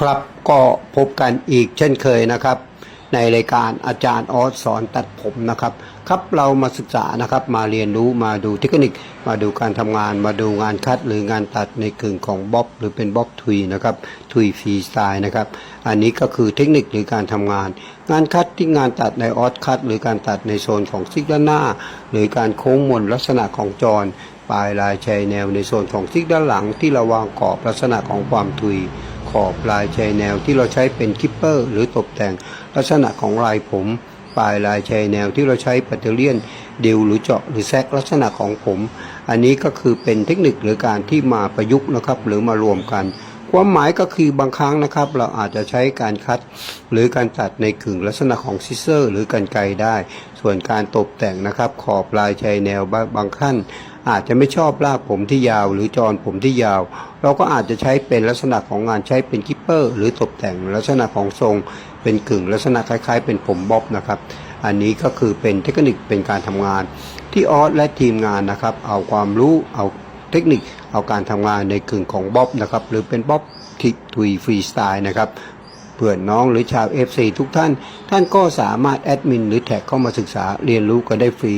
ครับก็พบกันอีกเช่นเคยนะครับ ในรายการอาจารย์ออสสอนตัดผมนะครับ ครับเรามาศึกษานะครับมาเรียนรู้มาดูเทคนิค มาดูการทำงานมาดูงานคัดหรืองานตัดในกึ่งของบ๊อบหรือเป็นบ๊อบทุยนะครับทุยฟรีสไตล์นะครับ อันนี้ก็คือเทคนิคหรือการทำงาน งานคัดที่งานตัดในออสคัดหรือการตัดในโซนของซิกด้านหน้า หรือการโค้งมนลักษณะของจรปลายลายชายแนวในโซนของซิกด้านหลังที่ราวางกรอบลักษณะของความทุย ขอบลายชายแนวที่เราใช้เป็นคิปเปอร์ หรือตกแต่งลักษณะของลายผม ปลายลายชายแนวที่เราใช้ปัตเตอร์เลียนดิวหรือเจาะหรือแซกลักษณะของผม อันนี้ก็คือเป็นเทคนิคหรือการที่มาประยุกต์นะครับ หรือมารวมกันความหมายก็คือบางครั้งนะครับ เราอาจจะใช้การคัด หรือการตัดในกึ่งลักษณะของซิเซอร์ หรือกันไกได้ ส่วนการตกแต่งนะครับ ขอบลายชายแนวบางขั้น อาจจะไม่ชอบลากผมที่ยาว หรือจรผมที่ยาว เราก็อาจจะใช้เป็นลักษณะของงานใช้เป็นกิปเปอร์ หรือตกแต่งลักษณะของทรง เป็นกึ่งลักษณะคล้ายๆ เป็นผมบ๊อบนะครับอันนี้ก็คือเป็นเทคนิคเป็นการทำงาน ที่ออสและทีมงานนะครับ เอาความรู้เอาเทคนิคเอาการทำงานในกึ่งของบ๊อบนะครับหรือเป็นบ๊อบทิทุยฟรีสไตล์นะครับ เพื่อนน้องหรือชาว FC ทุกท่าน ท่านก็สามารถแอดมินหรือแท็กเข้ามาศึกษาเรียนรู้กันได้ฟรี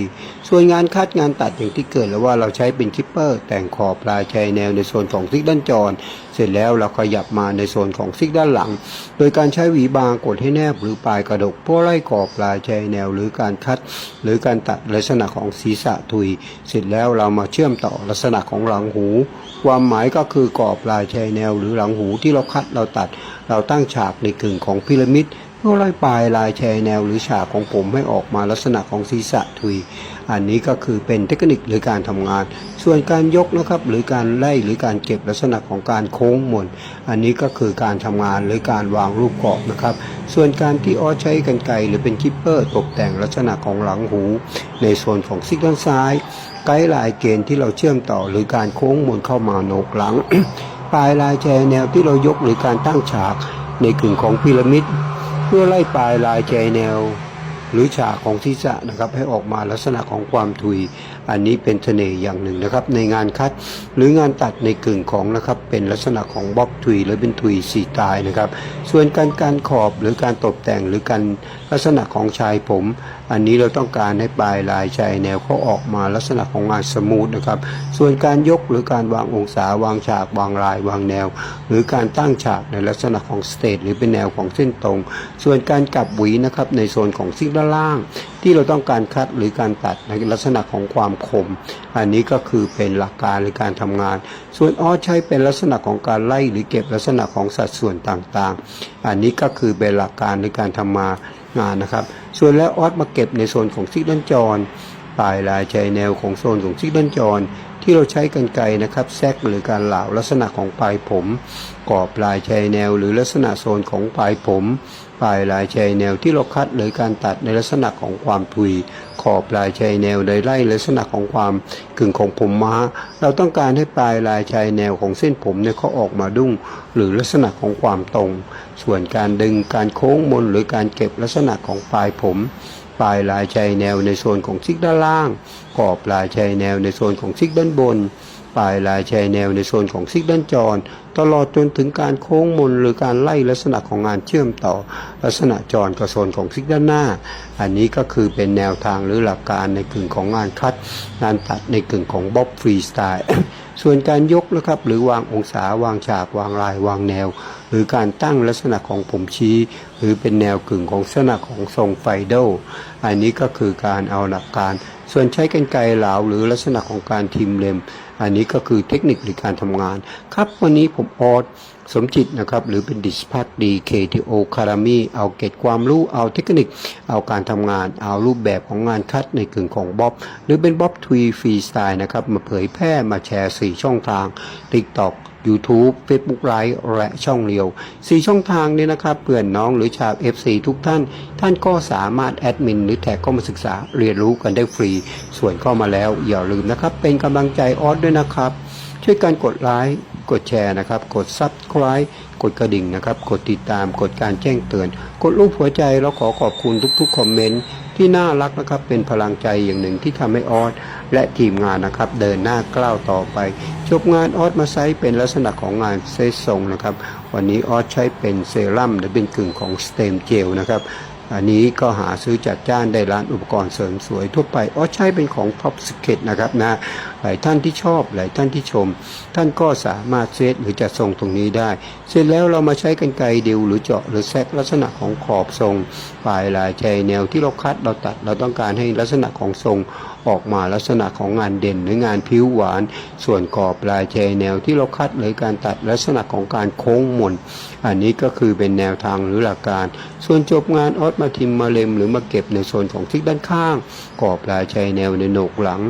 ส่วนงานคัดงานตัดอย่างที่เกิดแล้วว่าเราใช้เป็นคิปเปอร์ แต่งขอบปลายชายแนวในโซนของซิกด้านจร เสร็จแล้วเราขยับมาในโซนของซิกด้านหลัง โดยการใช้หวีบางกดให้แนบหรือปลายกระดกเพื่อไล่ขอบปลายชายแนวหรือการคัด หรือการตัดลักษณะของศีรษะทุย เสร็จแล้วเรามาเชื่อมต่อลักษณะของหลังหู ความหมายก็คือกรอบลายชายแนวหรือหลังหูที่เราคัดเราตัด เราตั้งฉากในกึ่งของพีระมิดเพื่อไล่ปลายลายแชยแนวหรือฉากของผมให้ออกมาลักษณะของศีรษะทุย อันนี้ก็คือเป็นเทคนิคหรือการทำงาน ส่วนการยกนะครับหรือการไล่หรือการเก็บลักษณะของการโค้งมน อันนี้ก็คือการทำงานหรือการวางรูปกรอบนะครับ ส่วนการที่ออใช้กันไกรหรือเป็นคิปเปอร์ตกแต่งลักษณะของหลังหู ในส่วนของซิกด้านซ้ายไกด์ลายเกณฑ์ที่เราเชื่อมต่อหรือการโค้งมนเข้ามาโหนกหลัง ปลายลายแชแนวที่เรายกหรือการตั้งฉากในกึ่งของพีระมิด เพื่อไล่ปลายลายแชแนว หรือฉากของศีรษะนะครับให้ออกมาลักษณะของความทุย อันนี้เป็นเสน่ห์อย่างหนึ่งนะครับ ในงานคัดหรืองานตัดในกึ่งของนะครับ เป็นลักษณะของบล็อกทุยหรือเป็นทุยสีตายนะครับ ส่วนการการขอบหรือการตกแต่งหรือการ ลักษณะของชายผม อันนี้เราต้องการให้ปลายลายชายแนวเขาออกมาลักษณะของงานสมูทนะครับ ส่วนการยกหรือการวางองศาวางฉากวางลายวางแนว หรือการตั้งฉากในลักษณะของสเตทหรือเป็นแนวของเส้นตรง ส่วนการกลับหวีนะครับในโซนของซิกด้านล่าง ที่เราต้องการคัดหรือการตัดในลักษณะของความคม อันนี้ก็คือเป็นหลักการหรือการทำงาน ส่วนออใช้เป็นลักษณะของการไล่หรือเก็บลักษณะของสัดส่วนต่างๆ อันนี้ก็คือเป็นหลักการในการทำมา งานนะครับ ส่วนแล้วออสมาเก็บในโซนของซิกด้านจรปลายลายชายแนวของโซนของซิกด้านจรที่เราใช้กันไกรนะครับแซกหรือการเหลาลักษณะของปลายผมกรอบปลายชายแนว หรือลักษณะโซนของปลายผม ปลายลายชายแนวที่เราคัดหรือการตัดในลักษณะของความทุย ขอบลายชายแนวโดยไล่ลักษณะของความกึ่งของผมม้า เราต้องการให้ปลายลายชายแนวของเส้นผมเนี่ยเขาออกมาดุ้ง หรือลักษณะของความตรง ส่วนการดึงการโค้งมนหรือการเก็บลักษณะของปลายผม ปลายลายชายแนวในโซนของซิกด้านล่างขอบลายชายแนวในโซนของซิกด้านบน ปลายลายชายแนวในโซนของซิกด้านจร ตลอดจนถึงการโค้งมนหรือการไล่ลักษณะของงานเชื่อมต่อ ลักษณะจรกับโซนของซิกด้านหน้า อันนี้ก็คือเป็นแนวทางหรือหลักการในกึ่งของงานคัด งานตัดในกึ่งของบ๊อบฟรีสไตล์ส่วนการยกนะครับหรือวางองศาวางฉากวางลายวางแนว หรือการตั้งลักษณะของผมชี้ หรือเป็นแนวกึ่งของลักษณะของทรงไฟโดอันนี้ก็คือการเอาหลักการ ส่วนใช้กันไกรเหลาหรือลักษณะของการทิมเล็ม อันนี้ก็คือเทคนิคหรือการทำงาน ครับวันนี้ผมออส สมจิตนะครับหรือเป็นดิสพัทดีเคทีโอคารามีเอาเกตความรู้เอาเทคนิค เอาการทำงานเอารูปแบบของงานคัดในกึ่งของบ๊อบหรือเป็นบ๊อบทวีฟรีสไตล์นะครับมาเผยแพร่มาแชร์ 4 ช่องทาง TikTok YouTube Facebook Live และช่องเรียว 4 ช่องทางนี้นะครับเพื่อนน้องหรือชาว FC ทุกท่าน ท่านก็สามารถแอดมินหรือแท็กเข้ามาศึกษาเรียนรู้กันได้ฟรี ส่วนเข้ามาแล้วอย่าลืมนะครับ เป็นกำลังใจออสด้วยนะครับ ช่วยกันกดไลค์ กดแชร์นะครับ กด Subscribe กดกระดิ่งนะครับ กดติดตาม กดการแจ้งเตือน กดรูปหัวใจแล้วขอขอบคุณทุกๆคอมเมนต์ที่น่ารักนะครับ เป็นพลังใจอย่างหนึ่งที่ทำให้ออสและทีมงานนะครับ เดินหน้าก้าวต่อไป จบงานออสมาใช้เป็นลักษณะของงานเซตทรงนะครับ วันนี้ออสใช้เป็นเซรั่มหรือเป็นกึ่งของสเตมเจลนะครับ อันนี้ก็หาซื้อจัดจ้านได้ร้านอุปกรณ์เสริมสวยทั่วไปอ๋อใช้เป็นของ Top s k e t นะครับนะหลายท่านที่ชอบหลายท่านที่ชม ท่านก็สามารถเซตหรือจัดทรงตรงนี้ได้ เสร็จแล้วเรามาใช้กันไกรดิวหรือเจาะหรือแซกลักษณะของขอบทรงปลายลายใจแนวที่เราคัดเราตัดเราต้องการให้ลักษณะของทรง ออกมาลักษณะของงานเด่นหรืองานผิวหวาน ส่วนกรอบลายใจแนวที่เราคัดหรือการตัดลักษณะของการโค้งมน อันนี้ก็คือเป็นแนวทางหรือหลักการ ส่วนจบงานออสมาทิมมาเลมหรือมาเก็บในโซนของทิศด้านข้าง กรอบลายใจแนวในโหนกหลัง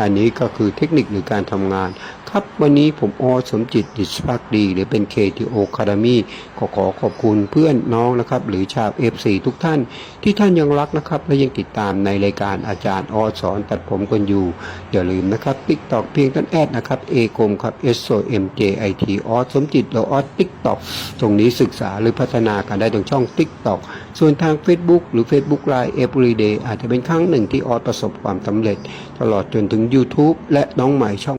อันนี้ก็คือเทคนิคหรือการทำงาน ครับวันนี้ผมออสมจิตดิชพักดี หรือเป็น KTO Academy ขอขอขอบคุณเพื่อนน้องนะครับ หรือชาว FC ทุกท่าน ที่ท่านยังรักนะครับ และยังติดตามในรายการอาจารย์ออสอนตัดผมกันอยู่ อย่าลืมนะครับ TikTok เพียงต้นแอดนะครับ A กมครับ S O M J I T ออสมจิตหรือออส TikTok ตรงนี้ศึกษาหรือพัฒนากันได้ตรงช่อง TikTok ส่วนทาง Facebook หรือ Facebook Live Everyday อาจจะเป็นครั้งหนึ่งที่ออสประสบความสำเร็จ ตลอดจนถึง YouTube และน้องใหม่ช่อง